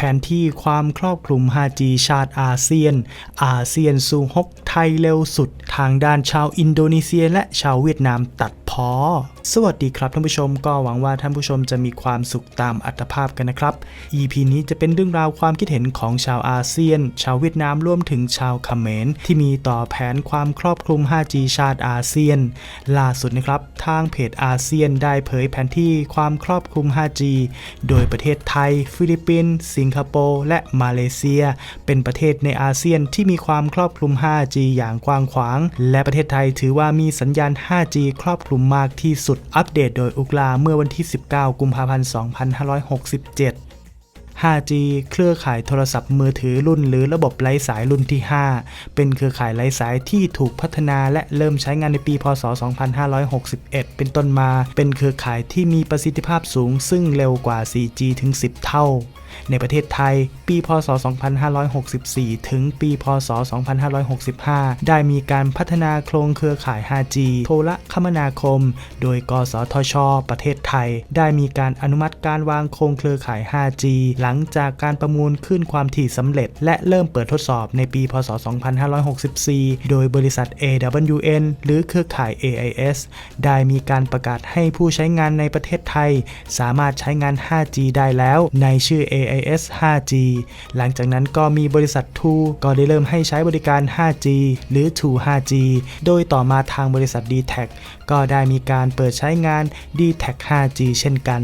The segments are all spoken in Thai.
แผนที่ความครอบคลุม 5G ชาติอาเซียน อาเซียนสู่ฮกไทยเร็วสุด ทางด้านชาวอินโดนีเซีย และชาวเวียดนามตัดพอสวัสดีครับท่านผู้ชมก็หวังว่าท่านผู้ชมจะมีความสุขตามอัตภาพกันนะครับ EP นี้จะเป็นเรื่องราวความคิดเห็นของชาวอาเซียน ชาวเวียดนามรวมถึงชาวเขมรที่มีต่อแผนความครอบคลุม 5G ชาติอาเซียน ล่าสุดนะครับ ทางเพจอาเซียนได้เผยแผนที่ความครอบคลุม 5G โดยประเทศไทย ฟิลิปปินส์สิงคโปร์และมาเลเซีย เป็นประเทศในอาเซียนที่มีความครอบคลุม 5G อย่างกว้างขวาง และประเทศไทยถือว่ามีสัญญาณ 5G ครอบคลุมมากที่สุดอัปเดตโดยอุกลาเมื่อวันที่ 19 กุมภาพันธ์ 2567 5G เครือข่ายโทรศัพท์มือถือรุ่นหรือระบบไร้สายรุ่นที่ 5 เป็นเครือข่ายไร้สายที่ถูกพัฒนาและเริ่มใช้งานในปี พศ 2561 เป็นต้นมา เป็นเครือข่ายที่มีประสิทธิภาพสูงซึ่งเร็วกว่า 4G ถึง 10 เท่า ในประเทศไทย ปี พศ 2564 ถึงปี พศ 2565 ได้มีการพัฒนาโครงเครือข่าย 5G โทรคมนาคม โดย กสทช ประเทศไทย ได้มีการอนุมัติการวางโครงเครือข่าย 5G หลังจากการประมูลขึ้นความถี่สำเร็จ และเริ่มเปิดทดสอบในปี พศ 2564 โดยบริษัท AWN หรือเครือข่าย AIS ได้มีการประกาศให้ผู้ใช้งานในประเทศไทย สามารถใช้งาน 5G ได้แล้วในชื่อ AIS 5G หลังจากนั้นก็มีบริษัท True ก็ได้เริ่มให้ใช้บริการ 5G หรือ True 5G โดยต่อมาทางบริษัท d t แทก็ได้มีการเปิดใช้งาน d t แท 5G เช่นกัน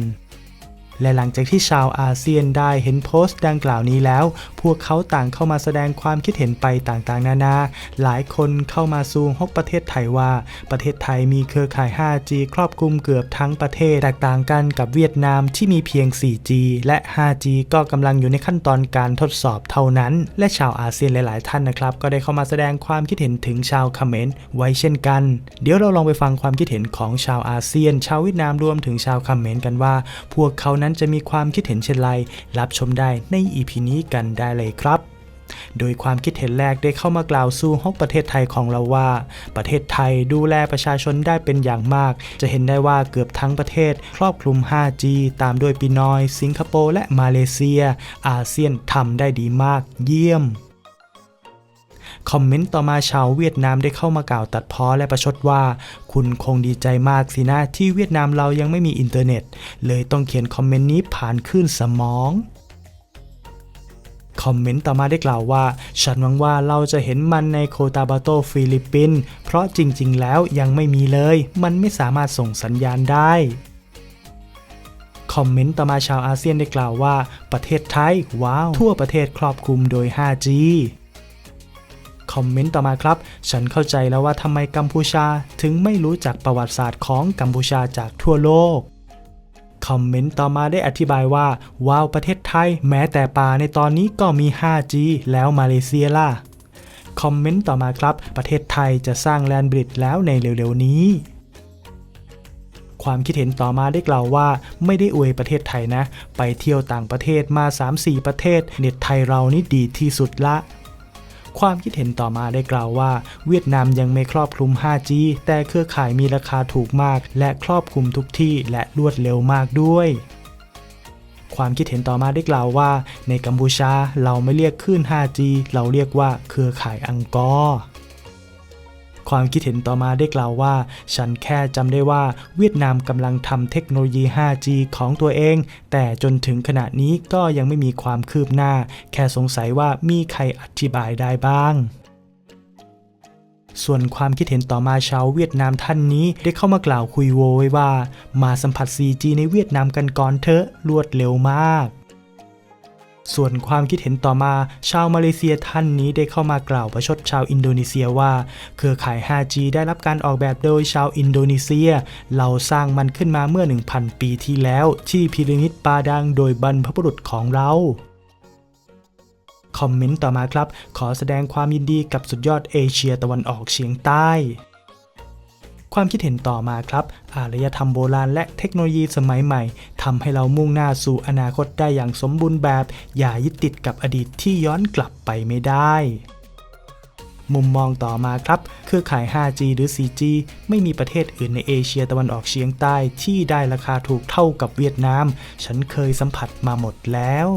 และหลังจากที่ชาวอาเซียนได้เห็นโพสต์ดังกล่าวนี้แล้ว พวกเขาต่างเข้ามาแสดงความคิดเห็นไปต่างๆ นานา หลายคนเข้ามาซูงฮกประเทศไทยว่า ประเทศไทยมีเครือข่าย 5G ครอบคลุมเกือบทั้งประเทศแตกต่างกันกับเวียดนามที่มีเพียง 4G และ 5G ก็กำลังอยู่ในขั้นตอนการทดสอบเท่านั้น และชาวอาเซียนหลาย ๆ ท่านนะครับ ก็ได้เข้ามาแสดงความคิดเห็นถึงชาวเขมรไว้เช่นกัน เดี๋ยวเราลองไปฟังความคิดเห็นของชาวอาเซียน ชาวเวียดนามรวมถึงชาวเขมรกันว่า พวกเขานั้นจะมีความคิดเห็นเช่นไรรับชมได้ใน EP นี้กันได้เลยครับ โดยความคิดเห็นแรกได้เข้ามากล่าวสู่ฮกประเทศไทยของเราว่า ประเทศไทยดูแลประชาชนได้เป็นอย่างมาก จะเห็นได้ว่าเกือบทั้งประเทศ ครอบคลุม 5G ตามด้วยปีนอย สิงคโปร์และมาเลเซีย อาเซียนทำได้ดีมาก เยี่ยมคอมเมนต์ต่อมาชาวเวียดนามได้เข้ามากล่าวตัดพ้อและประชดว่า คุณคงดีใจมากสินะที่เวียดนามเรายังไม่มีอินเทอร์เน็ต เลยต้องเขียนคอมเมนต์นี้ผ่านคลื่นสมอง คอมเมนต์ต่อมาได้กล่าวว่า ฉันหวังว่าเราจะเห็นมันในโคตาบาโตฟิลิปปิน เพราะจริงๆ แล้วยังไม่มีเลย มันไม่สามารถส่งสัญญาณได้คอมเมนต์ต่อมาชาวอาเซียนได้กล่าวว่า ประเทศไทย ว้าว ทั่วประเทศครอบคลุมโดย 5G คอมเมนต์ต่อมาครับ ฉันเข้าใจแล้วว่าทำไมกัมพูชาถึงไม่รู้จักประวัติศาสตร์ของกัมพูชาจากทั่วโลก คอมเมนต์ต่อมาได้อธิบายว่า ว้าวประเทศไทย แม้แต่ป่าในตอนนี้ก็มี 5G แล้วมาเลเซียล่ะ คอมเมนต์ต่อมาครับ ประเทศไทยจะสร้างแลนบริดจ์แล้วในเร็วๆนี้ความคิดเห็นต่อมาได้กล่าวว่า ไม่ได้อวยประเทศไทยนะ ไปเที่ยวต่างประเทศมา 3-4 ประเทศ เน็ตไทยเรานี่ดีที่สุดละ ความคิดเห็นต่อมาได้กล่าวว่า เวียดนามยังไม่ครอบคลุม 5G แต่เครือข่ายมีราคาถูกมาก และครอบคลุมทุกที่และรวดเร็วมากด้วยความคิดเห็นต่อมาได้กล่าวว่า ในกัมพูชาเราไม่เรียกคลื่น 5G เราเรียกว่าเครือข่ายอังกอร์ ความคิดเห็นต่อมาได้กล่าวว่า ฉันแค่จำได้ว่าเวียดนามกำลังทำเทคโนโลยี 5G ของตัวเอง แต่จนถึงขณะนี้ก็ยังไม่มีความคืบหน้า แค่สงสัยว่ามีใครอธิบายได้บ้างส่วนความคิดเห็นต่อมาชาวเวียดนามท่านนี้ได้เข้ามากล่าวคุยโวไว้ว่า มาสัมผัส 4G ในเวียดนามกันก่อนเถอะรวดเร็วมาก ส่วนความคิดเห็นต่อมา ชาวมาเลเซียท่านนี้ได้เข้ามากล่าวประชดชาวอินโดนีเซียว่า เครือข่าย 5G ได้รับการออกแบบโดยชาวอินโดนีเซีย เราสร้างมันขึ้นมาเมื่อ 1,000 ปีที่แล้ว ที่พีระมิดปาดังโดยบรรพบุรุษของเราคอมเมนต์ต่อมาครับ ขอแสดงความยินดีกับสุดยอดเอเชียตะวันออกเฉียงใต้ ความคิดเห็นต่อมาครับ อารยธรรมโบราณและเทคโนโลยีสมัยใหม่ทำให้เรามุ่งหน้าสู่อนาคตได้อย่างสมบูรณ์แบบ อย่ายึดติดกับอดีตที่ย้อนกลับไปไม่ได้มุมมองต่อมาครับ เครือข่าย 5G หรือ 4G ไม่มีประเทศอื่นในเอเชียตะวันออกเฉียงใต้ที่ได้ราคาถูกเท่ากับเวียดนาม ฉันเคยสัมผัสมาหมดแล้ว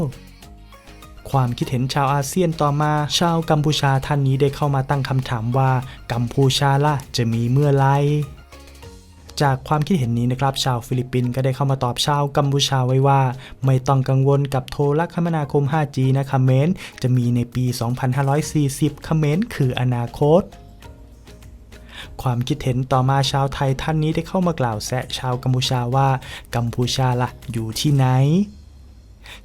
ความคิดเห็นชาวอาเซียนต่อมา ชาวกัมพูชาท่านนี้ได้เข้ามาตั้งคำถามว่ากัมพูชาล่ะจะมีเมื่อไรจากความคิดเห็นนี้นะครับ ชาวฟิลิปปินส์ก็ได้เข้ามาตอบชาวกัมพูชาไว้ว่า ไม่ต้องกังวลกับโทรคมนาคม 5G นะคเมนจะมีในปี 2540คเมนคืออนาคต ความคิดเห็นต่อมาชาวไทยท่านนี้ได้เข้ามากล่าวแซะชาวกัมพูชาว่ากัมพูชาละ่ะอยู่ที่ไหน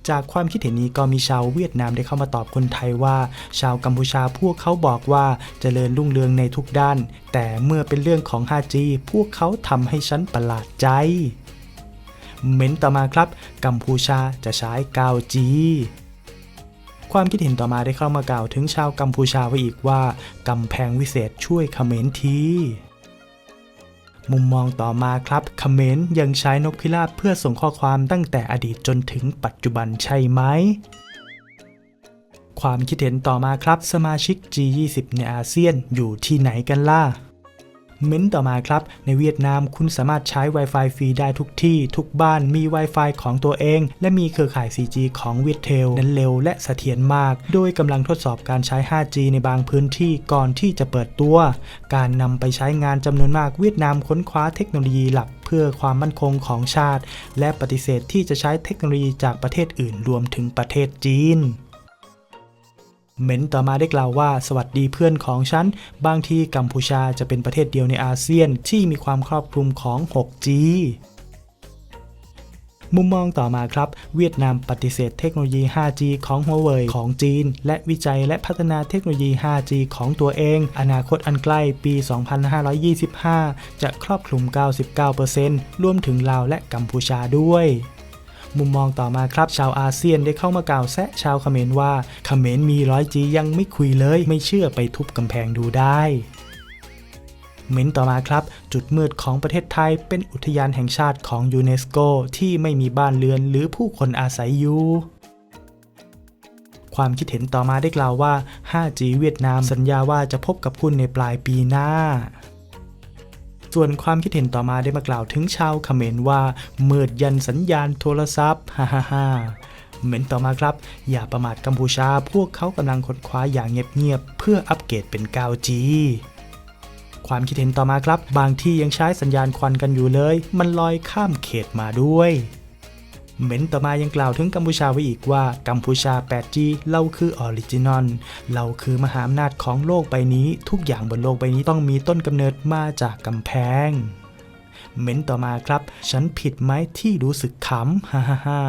จากความคิดเห็นนี้ก็มีชาวเวียดนามได้เข้ามาตอบคนไทยว่า ชาวกัมพูชาพวกเขาบอกว่าเจริญรุ่งเรืองในทุกด้าน แต่เมื่อเป็นเรื่องของ 5G พวกเขาทำให้ฉันประหลาดใจ เม้นต่อมาครับ กัมพูชาจะใช้ 9G ความคิดเห็นต่อมาได้เข้ามากล่าวถึงชาวกัมพูชาไว้อีกว่ากำแพงวิเศษช่วยเขมรที มุมมองต่อมาครับเขมรยังใช้นกพิราบเพื่อส่งข้อความตั้งแต่อดีตจนถึงปัจจุบันใช่ไหม ความคิดเห็นต่อมาครับสมาชิก G20 ในอาเซียนอยู่ที่ไหนกันล่ะ เม้นต่อมาครับ ในเวียดนามคุณสามารถใช้ Wi-Fi ฟรีได้ทุกที่ ทุกบ้านมี Wi-Fi ของตัวเอง และมีเครือข่าย 4G ของเวียดเทลนั้นเร็วและเสถียรมาก โดยกำลังทดสอบการใช้ 5G ในบางพื้นที่ก่อนที่จะเปิดตัว การนำไปใช้งานจำนวนมากเวียดนามค้นคว้าเทคโนโลยีหลักเพื่อความมั่นคงของชาติ และปฏิเสธที่จะใช้เทคโนโลยีจากประเทศอื่นรวมถึงประเทศจีน เม้นต่อมาได้กล่าวว่าสวัสดีเพื่อนของฉัน บางทีกัมพูชาจะเป็นประเทศเดียวในอาเซียนที่มีความครอบคลุมของ 6G มุมมองต่อมาครับ เวียดนามปฏิเสธเทคโนโลยี 5G ของ Huawei ของจีน และวิจัยและพัฒนาเทคโนโลยี 5G ของตัวเอง อนาคตอันใกล้ปี 2525 จะครอบคลุม 99%รวมถึงลาวและกัมพูชาด้วย มุมมองต่อมาครับ ชาวอาเซียนได้เข้ามากล่าวแซะชาวเขมรว่าเขมรมีร้อยจียังไม่คุยเลย ไม่เชื่อไปทุบกำแพงดูได้เม้นต่อมาครับ จุดมืดของประเทศไทยเป็นอุทยานแห่งชาติของยูเนสโกที่ไม่มีบ้านเรือนหรือผู้คนอาศัยอยู่ความคิดเห็นต่อมาได้กล่าวว่า 5G เวียดนามสัญญาว่าจะพบกับคุณในปลายปีหน้า ส่วนความคิดเห็นต่อมาได้มากล่าวถึงชาวเขมรว่ามืดยันสัญญาณโทรศัพท์ฮ่าฮ่าฮ่าเม้นต่อมาครับ อย่าประมาทกัมพูชา พวกเขากำลังค้นคว้าอย่างเงียบๆเพื่ออัปเกรดเป็น 9G ความคิดเห็นต่อมาครับ บางที่ยังใช้สัญญาณควันกันอยู่เลย มันลอยข้ามเขตมาด้วย เม้นต่อมายังกล่าวถึงกัมพูชาไว้อีกว่ากัมพูชา 8G เราคือออริจินอลเราคือมหาอำนาจของโลกใบนี้ ทุกอย่างบนโลกใบนี้ต้องมีต้นกำเนิดมาจากกำแพงเม้นต่อมาครับ ฉันผิดไหมที่รู้สึกขำฮ่าฮ่าฮ่า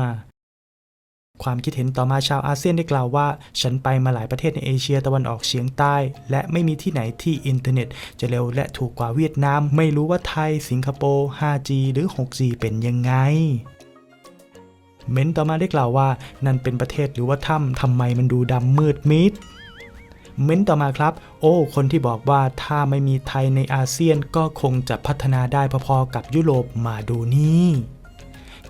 ความคิดเห็นต่อมาชาวอาเซียนได้กล่าวว่า ฉันไปมาหลายประเทศในเอเชียตะวันออกเฉียงใต้ และไม่มีที่ไหนที่อินเทอร์เน็ต จะเร็วและถูกกว่าเวียดนาม ไม่รู้ว่าไทย สิงคโปร์ 5G หรือ 6G เป็นยังไง เม้นต่อมาได้กล่าวว่า นั่นเป็นประเทศหรือว่าถ้ำทำไมมันดูดำมืดมิดเม้นต่อมาครับ โอ้ คนที่บอกว่าถ้าไม่มีไทยในอาเซียนก็คงจะพัฒนาได้พอๆกับยุโรปมาดูนี่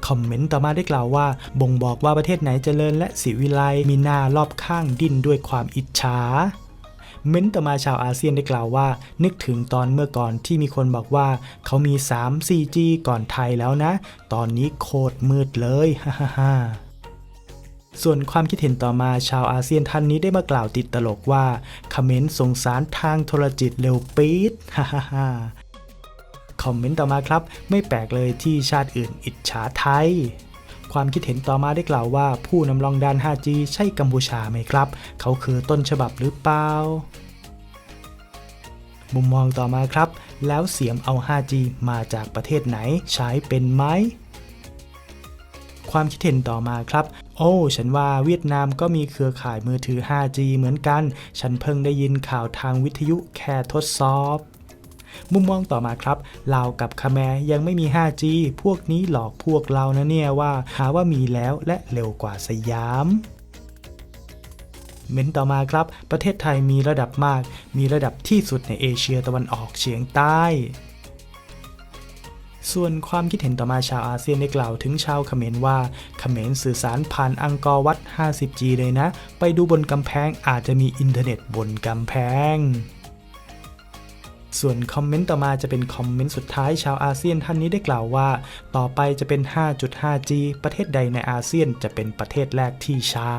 คอมเมนต์ต่อมาได้กล่าวว่า บ่งบอกว่าประเทศไหนเจริญและสิวิไลมีหน้ารอบข้างดิ้นด้วยความอิจฉา เม้นต่อมาชาวอาเซียนได้กล่าวว่า นึกถึงตอนเมื่อก่อนที่มีคนบอกว่า เขามี 3 4G ก่อนไทยแล้วนะ ตอนนี้โคตรมืดเลยฮ่าฮ่าส่วนความคิดเห็นต่อมาชาวอาเซียนท่านนี้ได้มากล่าวติดตลกว่าคอมเมนต์สงสารทางโทรจิตเร็วปี๊ดฮ่าฮ่าคอมเมนต์ต่อมาครับ ไม่แปลกเลยที่ชาติอื่นอิจฉาไทย ความคิดเห็นต่อมาได้กล่าวว่า ผู้นำรองด้าน 5G ใช่กัมพูชาไหมครับ เขาคือต้นฉบับหรือเปล่ามุมมองต่อมาครับ แล้วเสียมเอา 5G มาจากประเทศไหน ใช้เป็นไหม ความคิดเห็นต่อมาครับ โอ้ ฉันว่าเวียดนามก็มีเครือข่ายมือถือ 5G เหมือนกัน ฉันเพิ่งได้ยินข่าวทางวิทยุแค่ทดสอบ มุมมองต่อมาครับลาวกับคาแมยังไม่มี 5G พวกนี้หลอกพวกเรานะเนี่ยว่า หาว่ามีแล้วและเร็วกว่าสยามเม้นต่อมาครับ ประเทศไทยมีระดับมาก มีระดับที่สุดในเอเชียตะวันออกเฉียงใต้ ส่วนความคิดเห็นต่อมาชาวอาเซียนได้กล่าวถึงชาวเขมรว่า เขมรสื่อสารผ่านอังกอร์วัด 50G เลยนะ ไปดูบนกำแพงอาจจะมีอินเทอร์เน็ตบนกำแพง ส่วนคอมเมนต์ต่อมาจะเป็นคอมเมนต์สุดท้ายชาวอาเซียนท่านนี้ได้กล่าวว่า ต่อไปจะเป็น 5.5G ประเทศใดในอาเซียนจะเป็นประเทศแรกที่ใช้